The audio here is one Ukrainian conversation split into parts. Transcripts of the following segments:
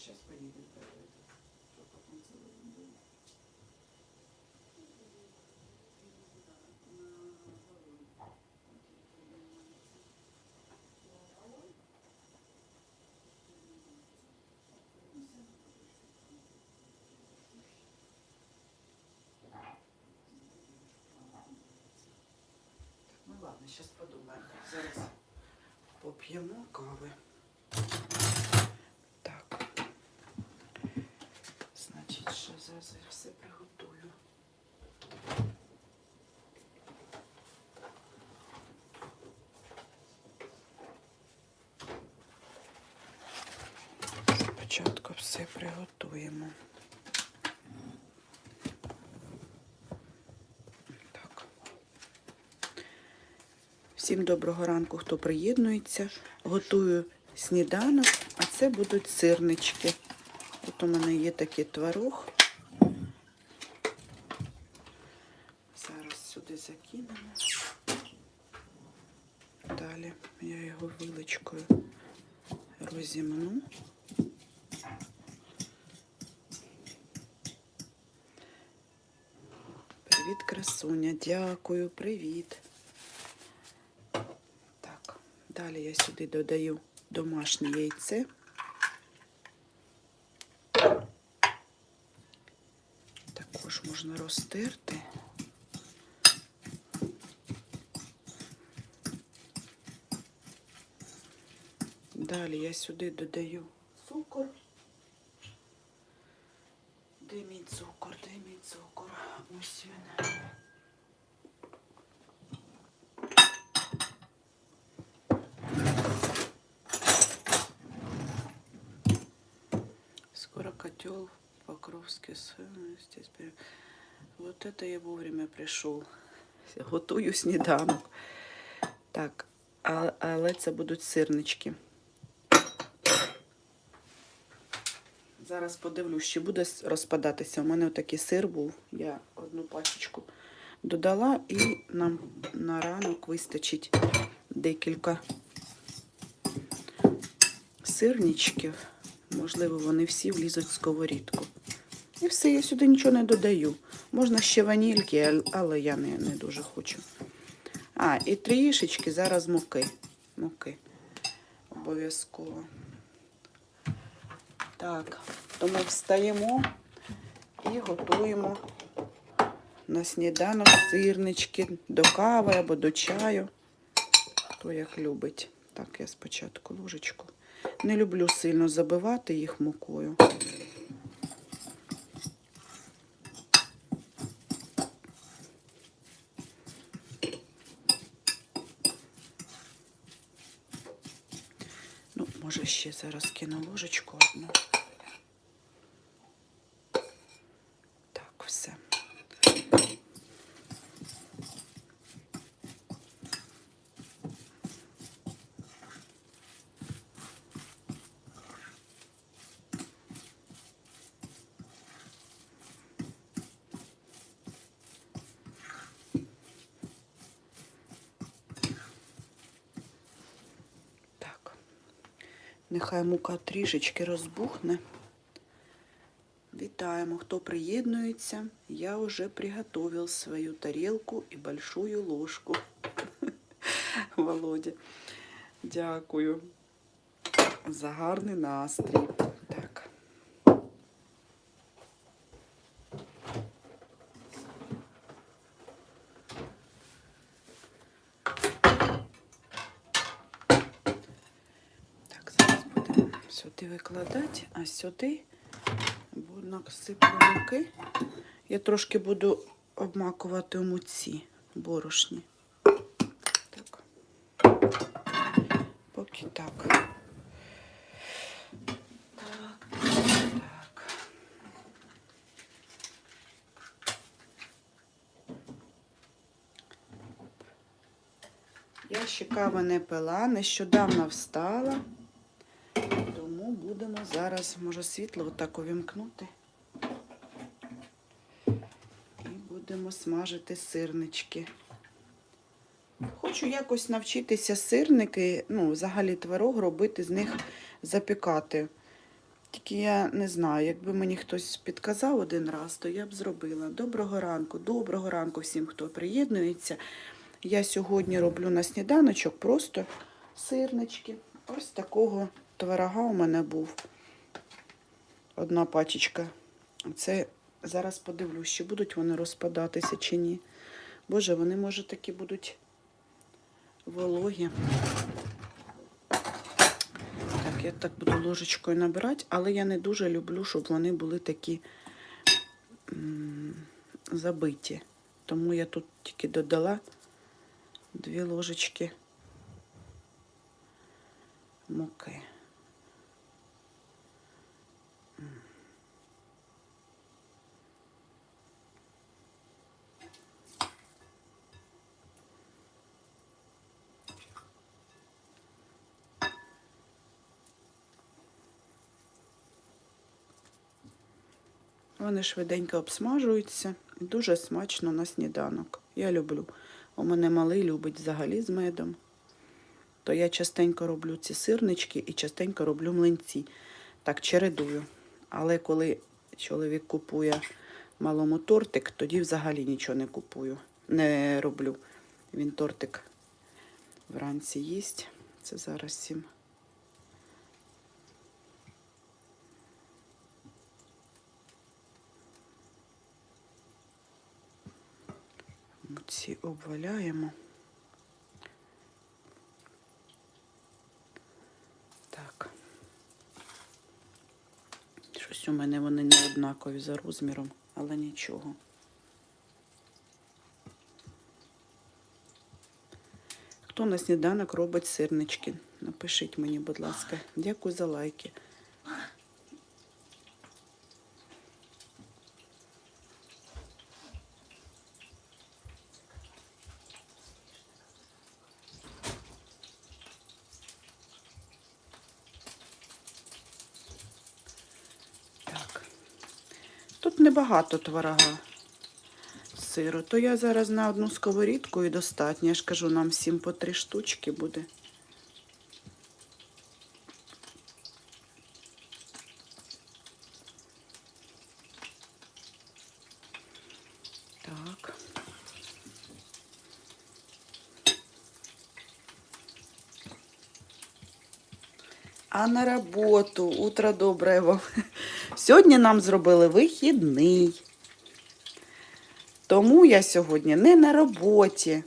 сейчас поедем. Ну ладно, сейчас подумаем. Зараз поп'ємо кави. Так. Зараз я все приготую. Спочатку все приготуємо. Всім доброго ранку, хто приєднується. Готую сніданок, а це будуть сирнички. От у мене є такий творог. Зараз сюди закинемо. Далі я його виличкою розімну. Привіт, красуня. Дякую, привіт. Так, далі я сюди додаю домашнє яйце. Також можна розтерти. Далі я сюди додаю Ось. Скоро котел Покровский. Здесь Вот это я вовремя прийшов. Готую сніданок. Так, але це будуть сирнички. Зараз подивлюсь, чи буде розпадатися. У мене отакий сир був. Я одну пачечку додала і нам на ранок вистачить декілька сирничків. Можливо, вони всі влізуть в сковорідку. І все, я сюди нічого не додаю. Можна ще ванільки, але я не, не дуже хочу. А, і трішечки зараз муки. Муки. Обов'язково. Так, тому встаємо і готуємо на сніданок сирнички до кави або до чаю. Хто як любить. Так, я спочатку ложечку. Не люблю сильно забивати їх мукою. Ну, може, ще зараз кину ложечку одну. Так, все. Так. Нехай мука трішечки розбухне. Вітаємо, хто приєднується. Я вже приготовил свою тарелку і большую ложку. Володя. Дякую за гарний настрій. Так. Так, зараз будемо сюди викладати, а сюди насиплю муки. Я трошки буду обмакувати у муці борошні. Так. Так. Так. Я ще кави не пила, нещодавно встала, зараз, може, світло отак увімкнути. І будемо смажити сирнички. Хочу якось навчитися сирники, ну, взагалі творог робити, з них запікати. Тільки я не знаю, якби мені хтось підказав один раз, то я б зробила. Доброго ранку, доброго ранку всім, хто приєднується. Я сьогодні роблю на сніданочок просто сирнички. Ось такого творога у мене був. Одна пачечка. Це зараз подивлюсь, чи будуть вони розпадатися чи ні. Боже, вони, може, такі будуть вологі. Так, я так буду ложечкою набирати, але я не дуже люблю, щоб вони були такі забиті. Тому я тут тільки додала дві ложечки муки. Вони швиденько обсмажуються і дуже смачно на сніданок. Я люблю. У мене малий любить взагалі з медом. То я частенько роблю ці сирнички і частенько роблю млинці. Так, чередую. Але коли чоловік купує малому тортик, тоді взагалі нічого не купую, не роблю. Він тортик вранці їсть. Це зараз сім. Ці обваляємо. Так. Щось у мене вони не однакові за розміром, але нічого. Хто на сніданок робить сирнички? Напишіть мені, будь ласка. Дякую за лайки. Так. Тут небагато творога сиру, то я зараз на одну сковорідку і достатньо. Я ж кажу, нам всім по три штучки буде. Так. А на роботу. Утро добре вам. Сьогодні нам зробили вихідний. Тому я сьогодні не на роботі.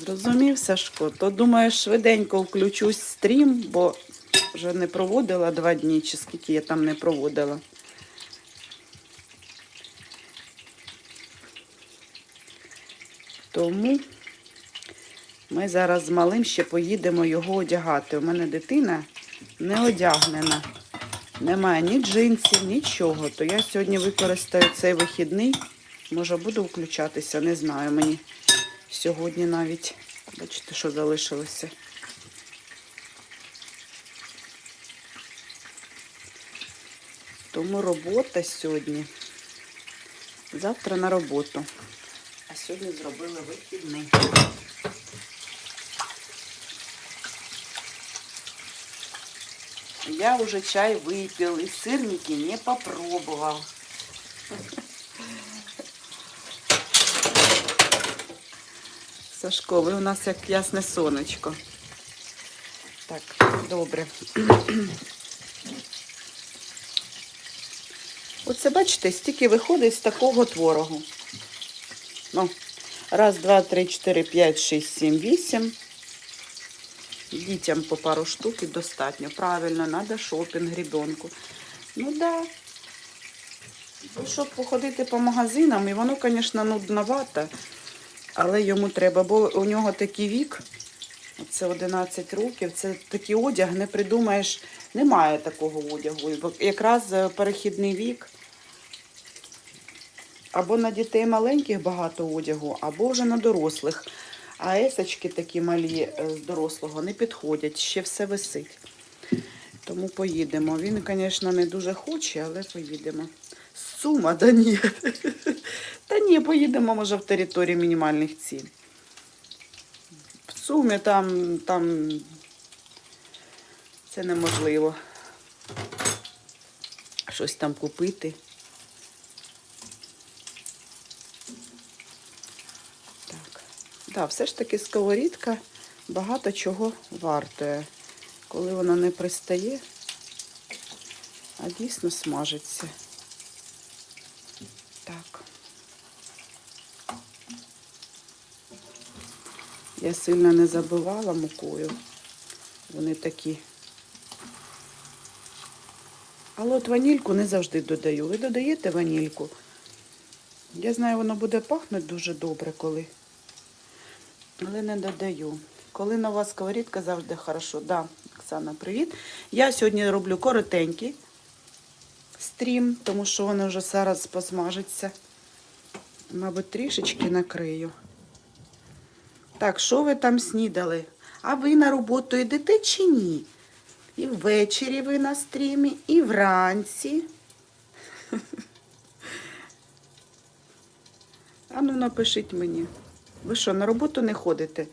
Зрозумів, Сашко? То думаю, швиденько включусь стрім, бо вже не проводила два дні, чи скільки я там не проводила. Тому ми зараз з малим ще поїдемо його одягати. У мене дитина не одягнена. Немає ні джинсів, нічого. То я сьогодні використаю цей вихідний. Може буду включатися, не знаю мені. Сьогодні навіть. Бачите, що залишилося. Тому робота сьогодні. Завтра на роботу. А сьогодні зробили вихідний. Я уже чай выпил и сырники не попробовал. Сашко, ви у нас як ясне сонечко. Так, добре. Оце, бачите, стільки виходить з такого творогу. Ну, раз, два, три, чотири, п'ять, шість, сім, вісім. Дітям по пару штук і достатньо. Правильно, треба шопінг ребенку. Ну да. Ну, Щоб походити по магазинам, і воно, звісно, нудновато, але йому треба, бо у нього такий вік, Це 11 років. Це такий одяг, не придумаєш, немає такого одягу. Бо Якраз е, перехідний вік. Або на дітей маленьких багато одягу, або вже на дорослих. А есочки такі малі е, з дорослого не підходять, ще все висить. Тому поїдемо. Він, звісно, не дуже хоче, але поїдемо. Сума, да ні. Та ні, поїдемо, може, в території мінімальних цін. В сумі там, там це неможливо. Щось там купити. Да, все ж таки сковорідка багато чого вартує. Коли вона не пристає, а дійсно смажиться. Так. Я сильно не забивала мукою. Вони такі. Але от ванільку не завжди додаю. Ви додаєте ванільку? Я знаю, воно буде пахнути дуже добре, коли. Але не додаю. Коли нова сковорідка завжди хорошо. Да, Оксана, привіт. Я сьогодні роблю коротенький стрім, тому що воно вже зараз посмажиться. Мабуть, трішечки накрию. Так, що ви там снідали? А ви на роботу йдете чи ні? І ввечері ви на стрімі, і вранці. А ну напишіть мені. Ви що, на роботу не ходите?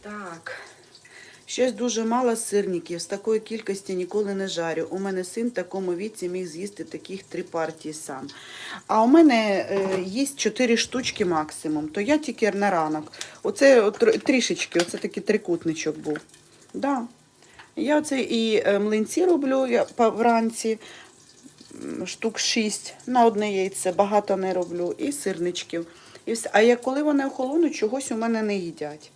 Так. Щось дуже мало сирників. З такої кількості ніколи не жарю. У мене син в такому віці міг з'їсти таких три партії сам. А у мене е, їсть чотири штучки максимум. То я тільки на ранок. Оце тр- трішечки, оце такий трикутничок був. Да. Я оце і е, млинці роблю я вранці. Штук 6 на одне яйце, багато не роблю, і сирничків. І все. А як коли вони охолонуть, чогось у мене не їдять.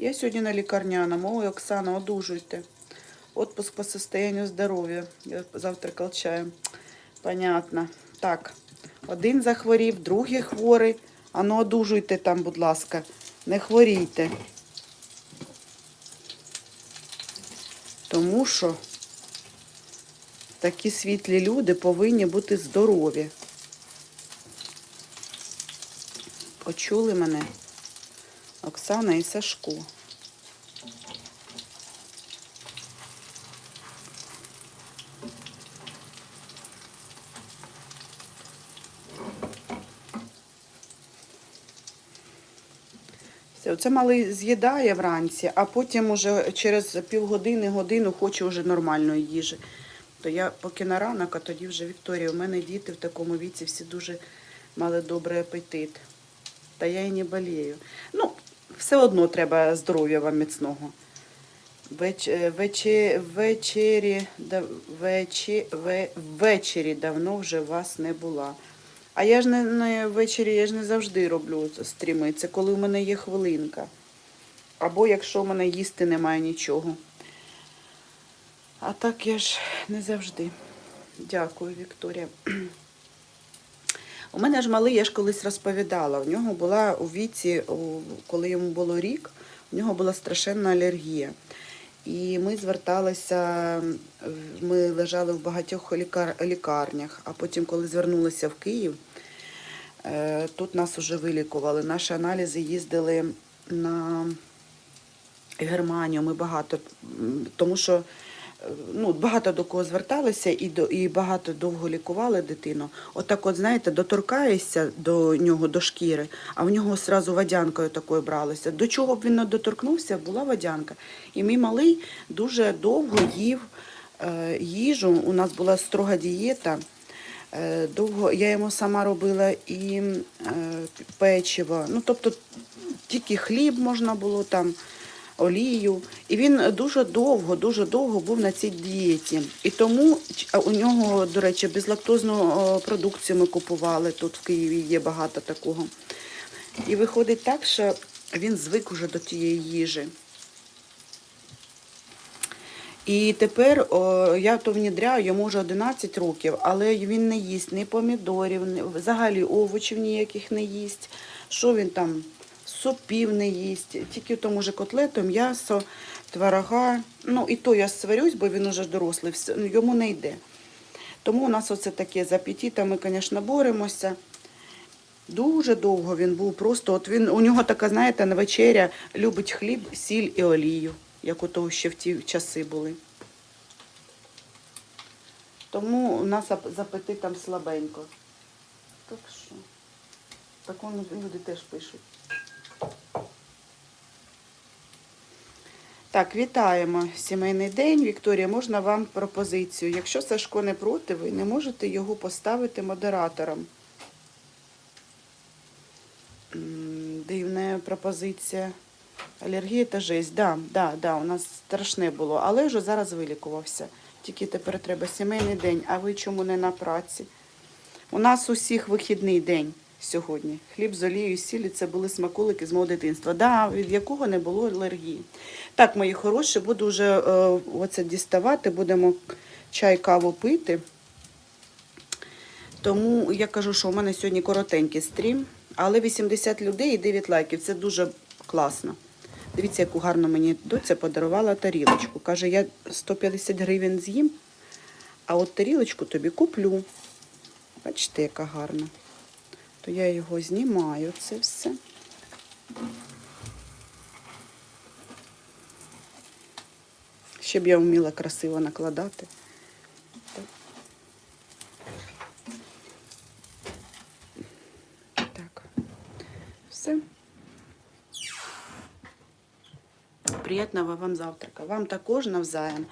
Я сьогодні на лікарняному. Ой, Оксана, одужуйте. Отпуск по состоянию здоров'я. Я завтракав чаєм. Понятно. Так, один захворів, другий хворий. Ану, одужуйте там, будь ласка. Не хворійте. Тому що такі світлі люди повинні бути здорові. Почули мене? Оксана і Сашко. Все, це малий з'їдає вранці, а потім уже через півгодини, годину хоче вже нормальної їжі. То я поки на ранок, а тоді вже Вікторія. У мене діти в такому віці всі дуже мали добрий апетит. Та я і не болію. Ну, все одно треба здоров'я вам міцного. Веч, е, вече, вечері, да, вечі, ве, ввечері давно вже вас не була. А я ж не, не ввечері, я ж не завжди роблю стріми. Це коли в мене є хвилинка. Або якщо в мене їсти немає нічого. А так я ж не завжди. Дякую, Вікторія. У мене ж малий, я ж колись розповідала. У нього була у віці, коли йому було рік, у нього була страшенна алергія. І ми зверталися, ми лежали в багатьох лікар, лікарнях, а потім, коли звернулися в Київ, е, тут нас вже вилікували. Наші аналізи їздили на Германію. Ми багато, тому що ну, багато до кого зверталися і, до, і багато довго лікували дитину. Отак, от, знаєте, доторкаєшся до нього, до шкіри, а в нього одразу водянкою такою бралося. До чого б він не доторкнувся, була водянка. І мій малий дуже довго їв е, їжу. У нас була строга дієта. Е, Довго я йому сама робила і е, печиво. Ну, тобто тільки хліб можна було там олію. І він дуже довго, дуже довго був на цій дієті. І тому у нього, до речі, безлактозну продукцію ми купували. Тут в Києві є багато такого. І виходить так, що він звик уже до тієї їжі. І тепер о, я то внідряю, йому вже 11 років, але він не їсть ні помідорів, ні, взагалі овочів ніяких не їсть. Що він там? Супів не їсть, тільки в тому же котлету, м'ясо, творога. Ну і то я сварюсь, бо він уже дорослий, ну, йому не йде. Тому у нас оце таке з апетитом, ми, звісно, боремося. Дуже довго він був просто. От він у нього така, знаєте, на вечеря любить хліб, сіль і олію, як у того ще в ті часи були. Тому у нас з апетитом слабенько. Так що, так воно люди теж пишуть. Так, вітаємо. Сімейний день. Вікторія, можна вам пропозицію? Якщо Сашко не проти, ви не можете його поставити модератором. Дивна пропозиція. Алергія та жесть. Да, да, да, у нас страшне було, але вже зараз вилікувався. Тільки тепер треба сімейний день, а ви чому не на праці? У нас усіх вихідний день сьогодні. Хліб з олією, сілі це були смаколики з мого дитинства, да, від якого не було алергії. Так, мої хороші, буду вже е, оце діставати, будемо чай, каву пити. Тому я кажу, що у мене сьогодні коротенький стрім, але 80 людей і 9 лайків. Це дуже класно. Дивіться, яку гарно мені доця подарувала тарілочку. Каже, я 150 гривень з'їм, а от тарілочку тобі куплю. Бачите, яка гарна. То я його знімаю, це все. Ще б я вміла красиво накладати. Так. Все. Приємного вам завтрака. Вам також навзаєм.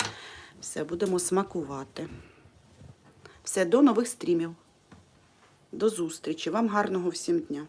Все, будемо смакувати. Все, до нових стрімів. До зустрічі. Вам гарного всім дня.